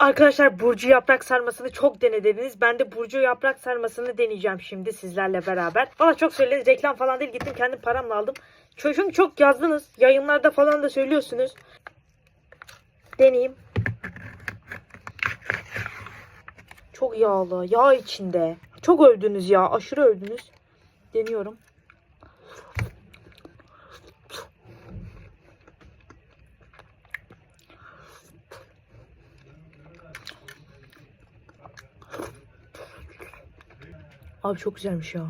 Arkadaşlar Burcu yaprak sarmasını çok denediniz. Ben de Burcu yaprak sarmasını deneyeceğim şimdi sizlerle beraber. Valla çok söylediniz. Reklam falan değil. Gittim kendi paramla aldım. Çünkü çok yazdınız. Yayınlarda falan da söylüyorsunuz. Deneyeyim. Çok yağlı. Yağ içinde. Çok övdünüz ya. Aşırı övdünüz. Deniyorum. Abi çok güzelmiş ya.